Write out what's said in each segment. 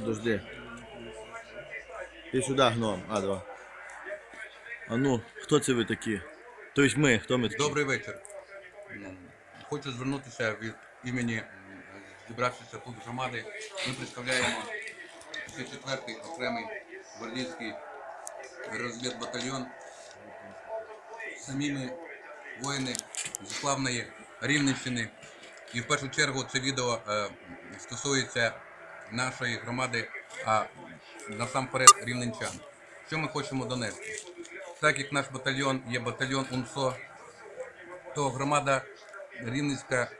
Подожди. Ти сюди гном, а два. А ну, хто це ви такі? Тобто ми, хто ми такі? Добрий вечір. Хочу звернутися від імені зібравшися тут громади. Ми представляємо 54-й окремий гвардійський розвідбатальйон. Самі ми воїни зі славної Рівненщини. І в першу чергу це відео е, стосується нашої громади, а насамперед рівненчан. Що ми хочемо донести? Так як наш батальйон є батальйон УНСО, то громада Рівненська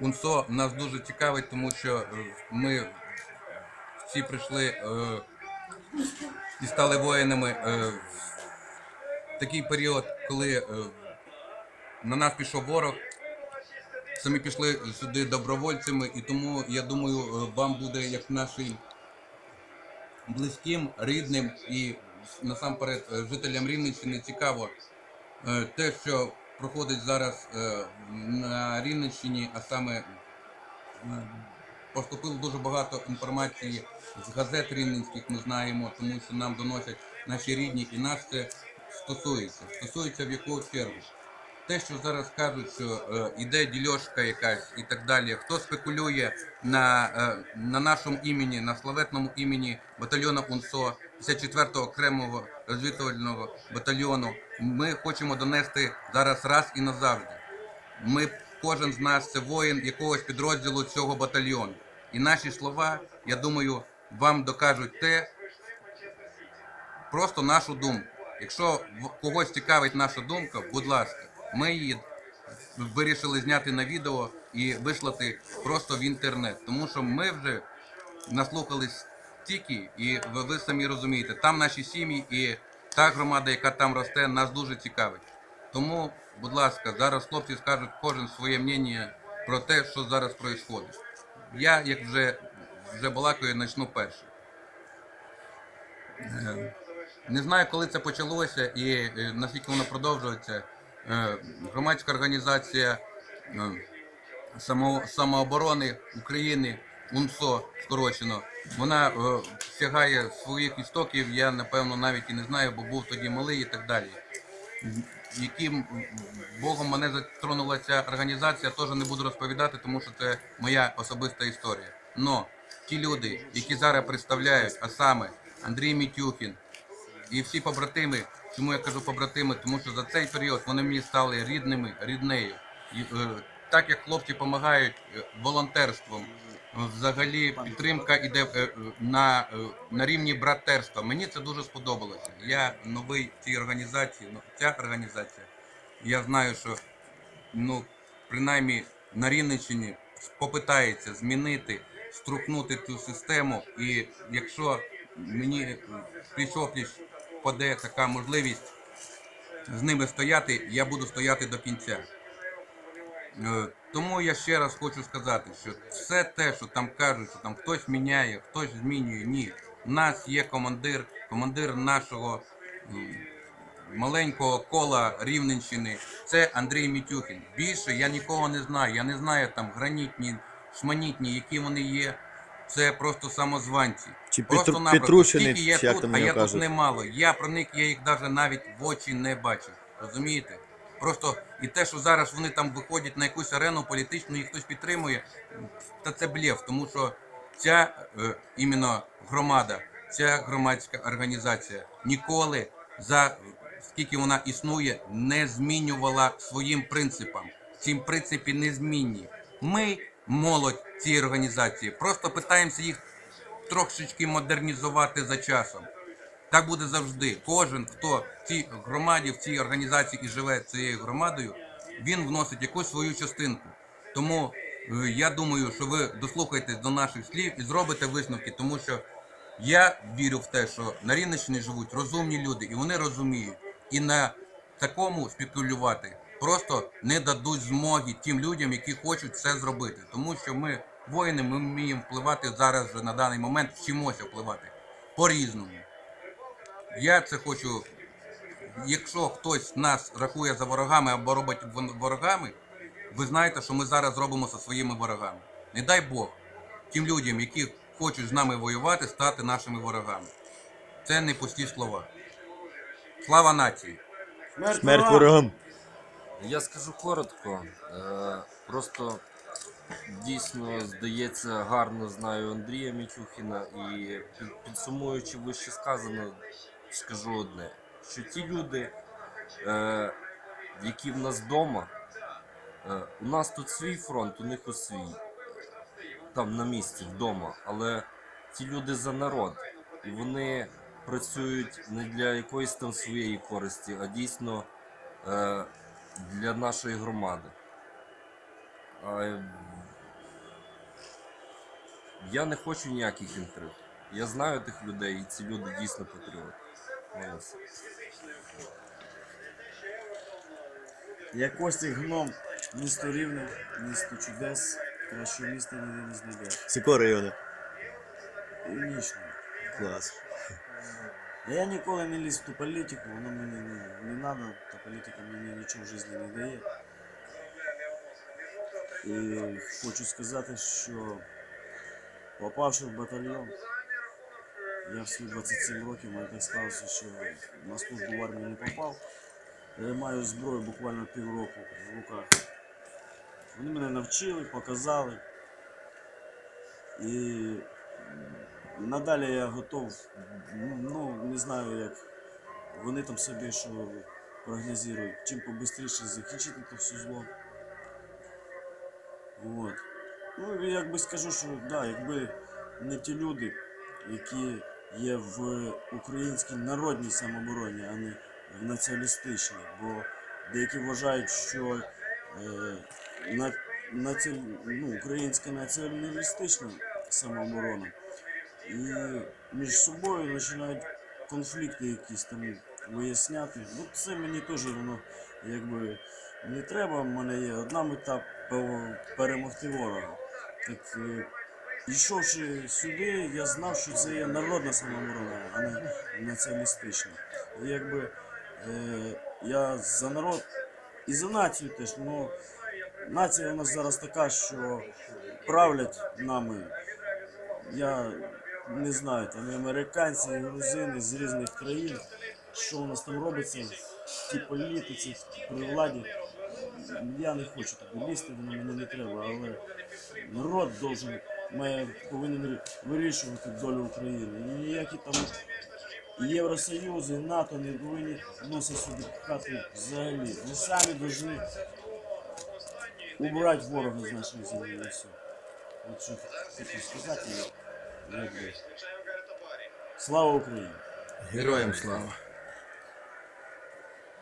УНСО нас дуже цікавить, тому що е, ми всі прийшли е, і стали воїнами е, в такий період, коли на нас пішов ворог. Самі пішли сюди добровольцями, і тому я думаю, е, вам буде як нашим близьким, рідним і насамперед е, жителям Рівненщини цікаво е, те, що проходить зараз на Рівненщині, а саме поступило дуже багато інформації з газет рівненських, ми знаємо, тому що нам доносять наші рідні, і нас це стосується. Стосується в яку чергу. Те, що зараз кажуть, що е, іде дільошка якась і так далі, хто спекулює на, е, на нашому імені, на славетному імені батальйону УНСО, 54-го окремого розвідувального батальйону, ми хочемо донести зараз раз і назавжди. Ми, кожен з нас це воїн якогось підрозділу цього батальйону. І наші слова, я думаю, вам докажуть те, просто нашу думку. Якщо когось цікавить наша думка, будь ласка, ми її вирішили зняти на відео і вислати просто в інтернет. Тому що ми вже наслухались стільки, і ви, ви самі розумієте, там наші сім'ї і та громада, яка там росте, нас дуже цікавить. Тому, будь ласка, зараз хлопці скажуть кожен своє мнення про те, що зараз відбувається. Я, як вже, вже балакаю, почну перший. Е, Не знаю, коли це почалося і е, наскільки воно продовжується. Е, Громадська організація е, само, самооборони України, УНСО скорочено, вона е, сягає своїх істоків, я напевно навіть і не знаю, бо був тоді малий і так далі. Яким Богом мене затронула ця організація, теж не буду розповідати, тому що це моя особиста історія. Но ті люди, які зараз представляють, а саме Андрій Мітюхін, і всі побратими. Чому я кажу побратими? Тому що за цей період вони мені стали рідними, ріднею. І, е, так як хлопці допомагають е, волонтерством, е, взагалі підтримка йде на, на рівні братерства. Мені це дуже сподобалося. Я новий в цій організації, ну, ця організація. Я знаю, що ну, принаймні на Рівненщині попитається змінити, струхнути цю систему. І якщо мені пліч-опліч паде така можливість з ними стояти, я буду стояти до кінця. Е, Тому я ще раз хочу сказати, що все те, що там кажуть, що там хтось міняє, хтось змінює, ні. У нас є командир, командир нашого маленького кола Рівненщини. Це Андрій Мітюхін. Більше я нікого не знаю. Я не знаю там гранітні, шманітні, які вони є. Це просто самозванці. Чи Просто Петру- напросто. Петрушини, Скільки я чи як тут, там а його я тут кажуть? немало. Я про них я їх навіть навіть в очі не бачив. Розумієте? Просто і те, що зараз вони там виходять на якусь арену політичну, їх хтось підтримує, та це блєв, тому що ця е, іменно громада, ця громадська організація ніколи за скільки вона існує, не змінювала своїм принципам. Ці принципи незмінні. Ми, молодь цієї організації, просто питаємося їх трошечки модернізувати за часом. Так буде завжди. Кожен, хто в цій громаді, в цій організації і живе цією громадою, він вносить якусь свою частинку. Тому е, я думаю, що ви дослухаєтесь до наших слів і зробите висновки, тому що я вірю в те, що на Рівненщині живуть розумні люди, і вони розуміють. І на такому спекулювати просто не дадуть змоги тим людям, які хочуть це зробити. Тому що ми воїни, ми вміємо впливати зараз вже на даний момент, вчимося впливати по-різному. Я це хочу. Якщо хтось нас рахує за ворогами або робить ворогами, ви знаєте, що ми зараз робимо зі своїми ворогами. Не дай Бог тим людям, які хочуть з нами воювати, стати нашими ворогами. Це не пусті слова. Слава нації! Смерть ворогам. Я скажу коротко. Е, просто дійсно здається гарно знаю Андрія Мітюхіна і підсумуючи вище сказано, скажу одне: що ті люди, е, які в нас вдома, е, у нас тут свій фронт, у них у свій. Там на місці вдома, але ті люди за народ, і вони працюють не для якоїсь там своєї користі, а дійсно для нашої громади. Е, я не хочу ніяких інтриг. Я знаю тих людей, і ці люди дійсно патріоти. Я Костік Гном, місто Рівне, місто чудес, кращого міста ніде не знайдеш. Сіко райони. Північно. Клас. Я ніколи не ліз в ту політику, воно мені не, не треба, та політика мені нічого в житті не дає. І хочу сказати, що попавши в батальйон, я в свої 27 років, мені так сталося, що на службу в армію не попав. Я маю зброю буквально півроку в руках. Вони мене навчили, показали. І надалі я готов, ну не знаю як вони там собі що прогнозують, чим побистріше закінчити це все зло. От. Ну якби скажу, що да, якби не ті люди, які є в українській народній самообороні, а не в націоналістичній. Бо деякі вважають, що е, на, наці... ну, українська націоналістична самооборона і між собою починають конфлікти якісь там виясняти. Ну це мені теж воно якби не треба. У мене є одна мета перемогти ворога. Так е, йшовши сюди, я знав, що це є народна самооборона, а не націоналістична. І якби е, я за народ і за націю теж, ну нація у нас зараз така, що правлять нами я не знаю, там і американці, і грузини з різних країн, що у нас там робиться в тій політиці, при владі. Я не хочу туди лізти, воно мені не треба, але народ должен, має, повинен вирішувати долю України. І ніякі там і Євросоюз, і НАТО не повинні носити сюди пхати взагалі. Ми самі повинні убрати ворога з нашої землі. От що хотів сказати. Слава Україні! Героям слава.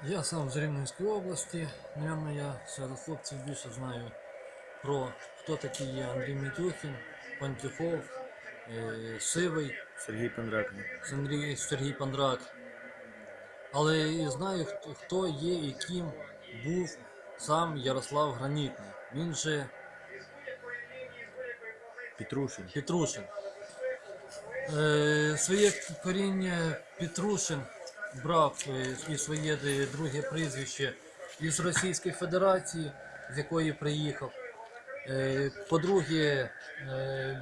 Я сам з Рівненської області. Наверно, я серед хлопців більше знаю про хто такий є Андрій Мітюхін, Пантюхов, е, Сивий, Сергій Пендрак. Сергій, Сергій Пандрак. Але і знаю, хто, хто є і ким був сам Ярослав Гранітний. Він же Петрушин. Петрушин. Е, своє коріння Петрушин брав е, і своє друге прізвище із Російської Федерації, з якої приїхав. Е, по-друге,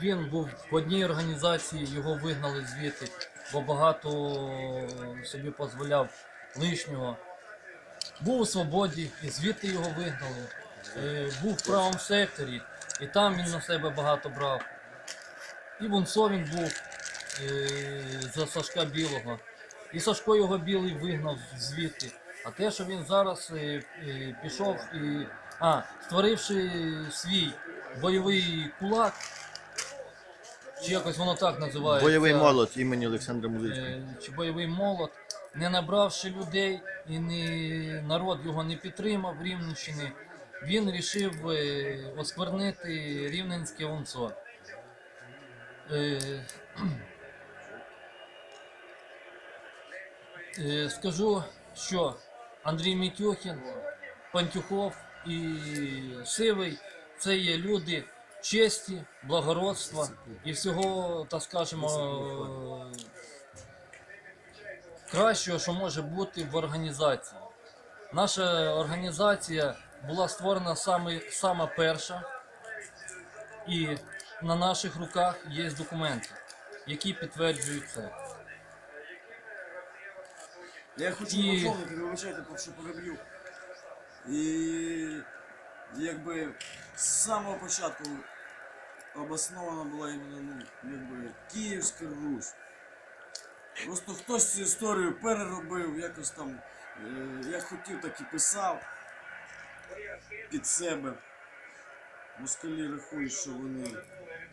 він був в одній організації, його вигнали звідти, бо багато собі дозволяв лишнього. Був у свободі, і звідти його вигнали. Був в правому секторі, і там він на себе багато брав. І Бунцо він був за Сашка Білого. І Сашко його білий вигнав звідти. А те, що він зараз е, е, пішов і. А, створивши свій бойовий кулак, чи якось воно так називається. Бойовий молот імені Олександра Музичного. Е, чи бойовий молот, не набравши людей і не, народ його не підтримав Рівненщини, він рішив е, осквернити рівненське. Е, е, скажу, що Андрій Мітюхін, Пантюхов і Сивий це є люди честі, благородства і всього, так скажемо, кращого, що може бути в організації. Наша організація була створена саме, сама перша, і на наших руках є документи, які підтверджують це. Я хочу І- доповнити, вибачайте, що переб'ю. І якби з самого початку обоснована була іменно ну, якби Київська Русь. Просто хтось цю історію переробив, якось там, е, як хотів, так і писав під себе. Москалі рахують, що вони,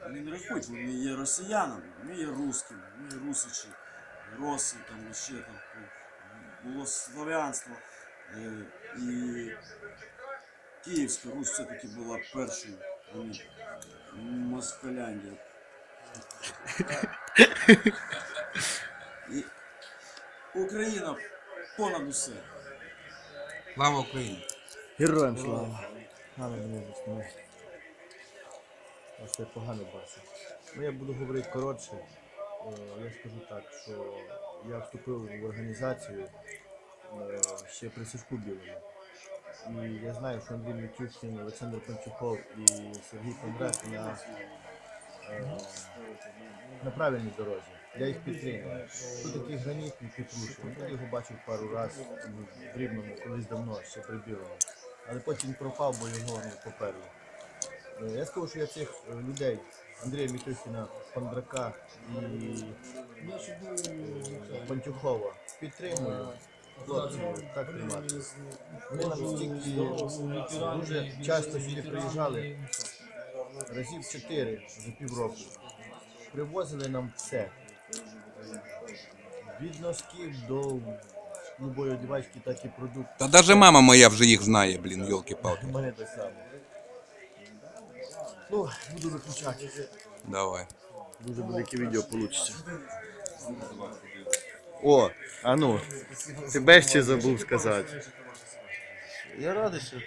вони не рахують, вони є росіянами, вони є русскими, вони є русичі, роси, там і ще там ну, було славянство. Е, і Київська Русь все-таки була першою, Москаляндія. І Україна понад усе. Слава Україні! Героям слава. Ось я погано бачу. Ну я буду говорити коротше. Е, Я скажу так, що я вступив в організацію е, ще при Сашку Білому. І я знаю, що Андрій Мітюшкін, Олександр Панчухов і Сергій Кондрат на, е, на правильній дорозі. Я їх підтримую. Тут такий гранітний Петрушин. Я його бачив пару разів в Рівному, колись давно, ще при. Але потім пропав, бо його ну, поперли. Я скажу, що я цих людей, Андрія Мітюхіна, Пандрака і Пантюхова підтримую. Хлопці, так тримати. Вони нам стільки дуже часто сюди приїжджали, разів чотири за півроку. Привозили нам все. Від носків до любої одівачки, так і продукт. Та навіть мама моя вже їх знає, блін, йолки-палки. У мене те саме. Ну, буду виключати. Давай. Дуже велике відео вийде. О, а ну, тебе ще забув сказати. Я радий, що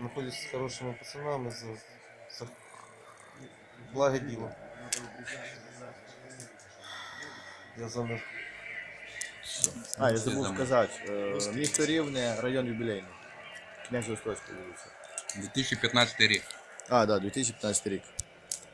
знаходжусь з хорошими пацанами за, за благе діло. Я за них. А, я забув сказати. е, Місто Рівне, район юбілейний. Князь Острозький вулиця. 2015 рік. А, да, 2015 рік.